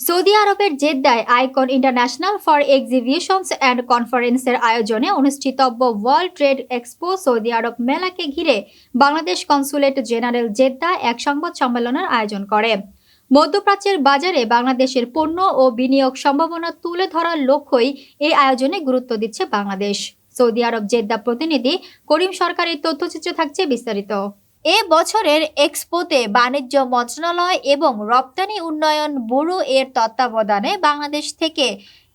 Saudi আরবের জেদ্দায় icon international for exhibitions and কনফারেন্সের আয়োজনে অনুষ্ঠিতব্য world trade expo Saudi Arabia মেলাকে ঘিরে বাংলাদেশ কনসুলেট জেনারেল জেদ্দা এক সংবাদ সম্মেলনের আয়োজন করে। মধ্যপ্রাচ্যের বাজারে বাংলাদেশের পণ্য ও বিনিয়োগ সম্ভাবনা তুলে ধরার লক্ষ্যই এই আয়োজনে গুরুত্ব দিচ্ছে বাংলাদেশ। সৌদি আরব জেদ্দা প্রতিনিধি করিম সরকারের তথ্যচিত্র থাকছে বিস্তারিত। এ বছরের এক্সপোতে বাণিজ্য মন্ত্রণালয় এবং রপ্তানি উন্নয়ন ব্যুরো এর তত্ত্বাবধানে বাংলাদেশ থেকে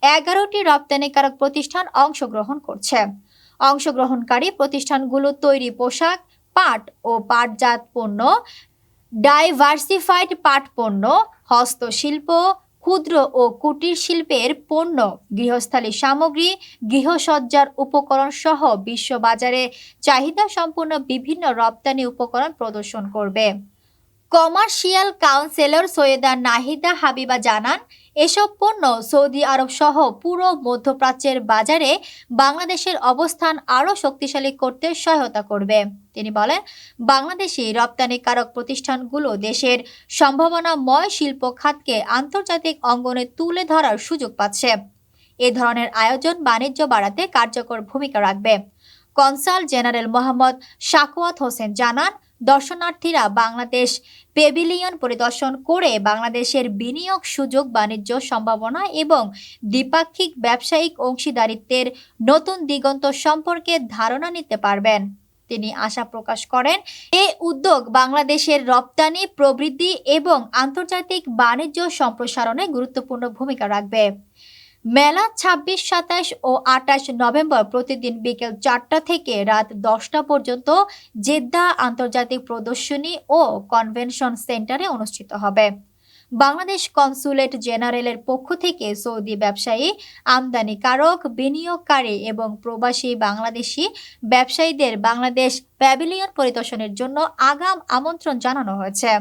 এগারোটি রপ্তানিকারক প্রতিষ্ঠান অংশগ্রহণ করছে। অংশগ্রহণকারী প্রতিষ্ঠানগুলো তৈরি পোশাক, পাট ও পাটজাত পণ্য, ডাইভার্সিফাইড পাট পণ্য, হস্তশিল্প ক্ষুদ্র ও কুটির শিল্পের পণ্য, গৃহস্থালী সামগ্রী, গৃহসজ্জার উপকরণ সহ বিশ্ববাজারে চাহিদা সম্পূর্ণ বিভিন্ন রপ্তানি উপকরণ প্রদর্শন করবে। কমার্শিয়াল কাউন্সিলর সৈয়দা নাহিদা হাবিবা জানান, এসব পণ্য সৌদি আরব সহ পুরো মধ্যপ্রাচ্যের বাজারে বাংলাদেশের অবস্থান আরও শক্তিশালী করতে সহায়তা করবে। তিনি বলেন, বাংলাদেশি রপ্তানিকারক প্রতিষ্ঠানগুলো দেশের সম্ভাবনাময় শিল্প খাতকে আন্তর্জাতিক অঙ্গনে তুলে ধরার সুযোগ পাচ্ছে। এ ধরনের আয়োজন বাণিজ্য বাড়াতে কার্যকর ভূমিকা রাখবে। কনসাল জেনারেল মোহাম্মদ শাকওয়াত হোসেন জানান, দর্শনার্থীরা বাংলাদেশ পেভিলিয়ন পরিদর্শন করে বাংলাদেশের বিনিয়োগ সুযোগ, বাণিজ্য সম্ভাবনা এবং দ্বিপাক্ষিক ব্যবসায়িক অংশীদারিত্বের নতুন দিগন্ত সম্পর্কে ধারণা নিতে পারবেন। তিনি আশা প্রকাশ করেন, এ উদ্যোগ বাংলাদেশের রপ্তানি, প্রবৃদ্ধি এবং আন্তর্জাতিক বাণিজ্য সম্প্রসারণে গুরুত্বপূর্ণ ভূমিকা রাখবে। মেলা ছাব্বিশ, সাতাশ ও আটাশ নভেম্বর প্রতিদিন বিকেল চারটা থেকে রাত দশটা পর্যন্ত জেদ্দা আন্তর্জাতিক প্রদর্শনী ও কনভেনশন সেন্টারে অনুষ্ঠিত হবে। বাংলাদেশ কনসুলেট জেনারেলের পক্ষ থেকে সৌদি ব্যবসায়ী, আমদানিকারক, বিনিয়োগকারী এবং প্রবাসী বাংলাদেশি ব্যবসায়ীদের বাংলাদেশ প্যাভিলিয়ন পরিদর্শনের জন্য আগাম আমন্ত্রণ জানানো হয়েছে।